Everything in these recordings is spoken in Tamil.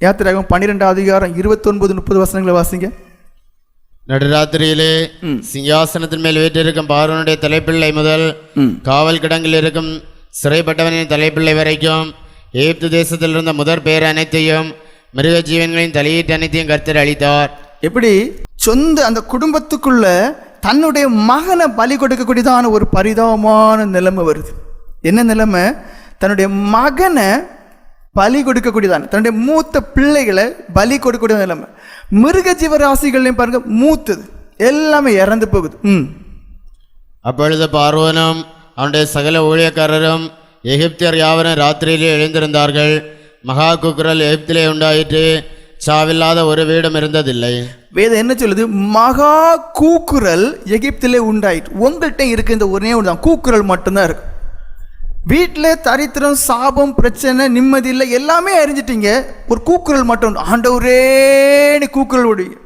யாத்திராகம் பன்னிரெண்டாம் அதிகாரம் இருபத்தொன்பது முப்பது வசனங்களை வாசிங்க. நடுராத்திரியிலே சிங்காசனத்தின் மேல் வீற்றிருக்கும் பார்வனுடைய தலைப்பிள்ளை முதல் காவல் கிடங்கில் இருக்கும் சிறைப்பட்டவனின் தலைப்பிள்ளை வரைக்கும் எகிப்து தேசத்தில் இருந்த முதற் பேர் அனைத்தையும் மிருக ஜீவன்களின் தலையீட்டு அனைத்தையும் கர்த்தர் அளித்தார். எப்படி? சொந்த அந்த குடும்பத்துக்குள்ள தன்னுடைய மகனை பலி கொடுக்கக்கூடியதான ஒரு பரிதாபமான நிலைமை வருது. என்ன நிலைமை? தன்னுடைய மகனை பலி கொடுக்கக்கூடியதான தன்னுடைய மூத்த பிள்ளைகளை பலி கொடுக்கக்கூடிய நிலைமை. மிருக ஜீவராசிகள்லையும் பாருங்க மூத்தது. எல்லாமே இறந்து போகுது. ம். அப்பொழுது பார்வோனும் அவனுடைய சகல ஊழியக்காரரும் எகிப்தியர் யாவரும் ராத்திரியிலே எழுந்திருந்தார்கள். மகா குக்குரல் எகிப்திலே உண்டாயிற்று. சாவில்லாத ஒரு வீடும் இருந்ததில்லை. வேதம் என்ன சொல்லுது? மகா கூக்குரல் எகிப்திலே உண்டாயிட்டு உங்கள்கிட்ட இருக்க இந்த ஒரே ஒன்று தான் கூக்குரல் மட்டும்தான் இருக்கு. வீட்டில் தரித்திரம் சாபம் பிரச்சனை நிம்மதி இல்லை எல்லாமே அறிஞ்சிட்டீங்க. ஒரு கூக்குரல் மட்டும் ஆண்டவரேன்னு கூக்குரல் விடுவீங்க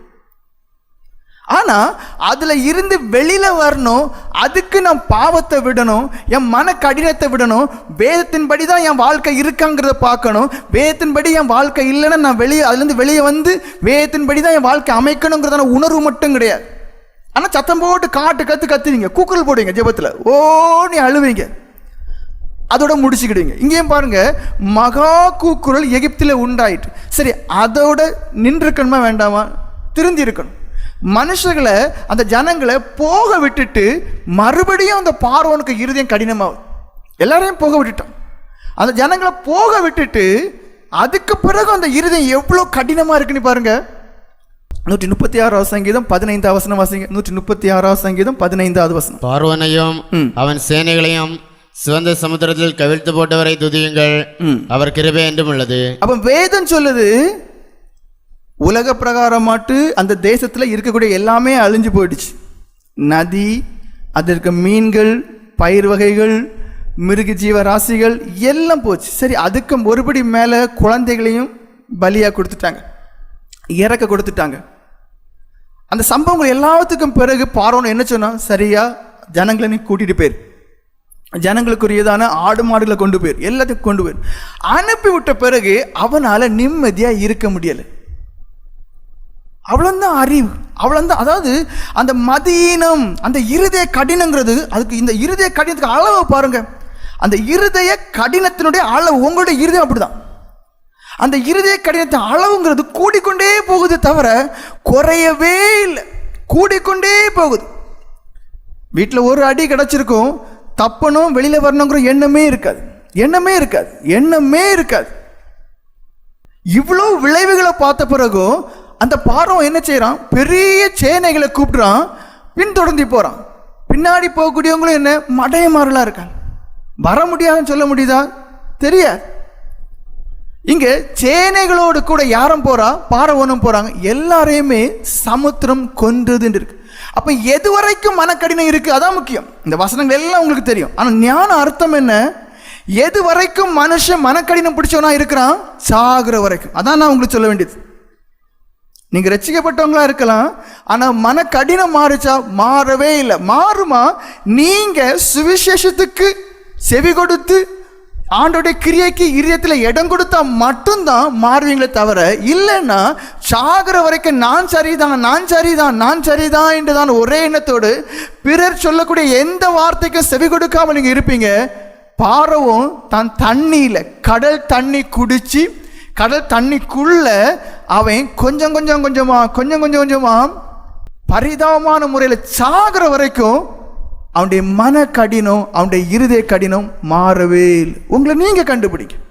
ஆனால் அதில் இருந்து வெளியில் வரணும். அதுக்கு நான் பாவத்தை விடணும். என் மன கடினத்தை விடணும். வேதத்தின்படி தான் என் வாழ்க்கை இருக்காங்கிறத பார்க்கணும். வேதத்தின்படி என் வாழ்க்கை இல்லைன்னா நான் வெளியே அதுலேருந்து வெளியே வந்து வேதத்தின்படி தான் என் வாழ்க்கை அமைக்கணுங்கிறதான உணர்வு மட்டும் கிடையாது. ஆனால் சத்தம் போட்டு காட்டு கற்று கத்துவீங்க. கூக்குரல் போடுவீங்க ஜெபத்தில். ஓ நீ அழுவீங்க. அதோட முடிச்சுக்கிடுங்க. இங்கேயும் பாருங்க மகா கூக்குரல் எகிப்தில் உண்டாயிட்டு சரி அதோட நின்றுக்கணுமா வேண்டாமா? திருந்தி இருக்கணும் மனுஷர்களை அந்த ஜனங்களை போக விட்டுட்டு மறுபடியும் அந்த பார்வனுக்கு இருதயம் கடினமாகும் எல்லாரையும் போக விட்டுட்டான் அந்த ஜனங்களை போக விட்டுட்டு அதுக்கு பிறகு அந்த இருதயம் எவ்வளோ கடினமாக இருக்குன்னு பாருங்க. நூற்றி முப்பத்தி ஆறாவது சங்கீதம் பதினைந்தாவது வசனம் வாசிங்க. நூற்றி முப்பத்தி ஆறாவது சங்கீதம் பதினைந்தாவது வசனம். பார்வனையும் அவன் சேனைகளையும் சிவந்த சமுத்திரத்தில் கவிழ்த்து போட்டவரை துதியுங்கள். அவர் கிருபை என்றும் உள்ளது. அப்ப வேதம் சொல்லுது உலக பிரகாரமாட்டு அந்த தேசத்துல இருக்கக்கூடிய எல்லாமே அழிஞ்சு போயிடுச்சு. நதி இருக்க மீன்கள் பயிர் வகைகள் மிருக ஜீவ ராசிகள் எல்லாம் போச்சு. சரி அதுக்கு ஒருபடி மேலே குழந்தைகளையும் பலியாக கொடுத்துட்டாங்க. இறக்க கொடுத்துட்டாங்க. அந்த சம்பவங்கள் எல்லாத்துக்கும் பிறகு பார்வன் என்ன சொன்னான்? சரியா ஜனங்களை நீ கூட்டிட்டு போயிரு. ஜனங்களுக்குரியதான ஆடு மாடுகளை கொண்டு போயிரு எல்லாத்தையும் கொண்டு போயிரு அனுப்பி விட்ட பிறகு அவனால் நிம்மதியாக இருக்க முடியலை. அவ்வளோந்தான் அறிவு. அவ்வளோந்தான் அதாவது அந்த மதீனம் அந்த இருதய கடினங்கிறது அதுக்கு இந்த இருதய கடினத்துக்கு அளவை பாருங்கள் அந்த இருதய கடினத்தினுடைய அளவு உங்களுடைய இருதயம் அப்படிதான். அந்த இருதய கடினத்தின் அளவுங்கிறது கூடிக்கொண்டே போகுது தவிர குறையவே இல்லை. கூடிக்கொண்டே போகுது. வீட்டில் ஒரு அடி கிடச்சிருக்கும் தப்பணும் வெளியில் வரணுங்கிற எண்ணமே இருக்காது. எண்ணமே இருக்காது. எண்ணமே இருக்காது. இவ்வளோ விளைவுகளை பார்த்த பிறகும் அந்த பாரம் என்ன செய்கிறான் பெரிய சேனைகளை கூப்பிடுறான். பின்தொடர்ந்து போகிறான் பின்னாடி போகக்கூடியவங்களும் என்ன? மடையமாறலாக இருக்காங்க. வர முடியாதுன்னு சொல்ல முடியுதா? தெரியாது. இங்கே சேனைகளோடு கூட யாரும் போறா? பாரவனும் போறாங்க. எல்லாரையுமே சமுத்திரம் கொன்றதுன்னு இருக்கு. அப்போ எது வரைக்கும் மனக்கடினம் இருக்குது அதான் முக்கியம். இந்த வசனங்கள் எல்லாம் உங்களுக்கு தெரியும். ஆனால் ஞான அர்த்தம் என்ன? எது வரைக்கும் மனுஷன் மனக்கடினம் பிடிச்சவனா இருக்கிறான்? சாகுற வரைக்கும். அதான் நான் உங்களுக்கு சொல்ல வேண்டியது. நீங்கள் ரசிக்கப்பட்டவங்களா இருக்கலாம். ஆனா மனக்கடினம் மாறுச்சா மாறவே இல்லை. மாறுமா நீங்கள் சுவிசேஷத்துக்கு செவி கொடுத்து ஆண்டோடைய கிரியைக்கு இதயத்தில் இடம் கொடுத்தா மட்டும்தான் மாறுவீங்களே தவிர இல்லைன்னா சாகிற வரைக்கும் நான் சரிதான் நான் சரிதான் நான் சரிதான் என்று தான் ஒரே எண்ணத்தோடு பிறர் சொல்லக்கூடிய எந்த வார்த்தைக்கும் செவி கொடுக்காமல் நீங்கள் இருப்பீங்க. பாரவும் தான் தண்ணியில் கடல் தண்ணி குடித்து கடல் தண்ணிக்குள்ள அவன் கொஞ்சம் கொஞ்சம் கொஞ்சமாக கொஞ்சம் கொஞ்சம் கொஞ்சமாக பரிதாபமான முறையில் சாகிற வரைக்கும் அவனுடைய மன கடினம் அவனுடைய இருதய கடினம் மாறவே இல்லை. உங்களை நீங்கள் கண்டுபிடிக்கும்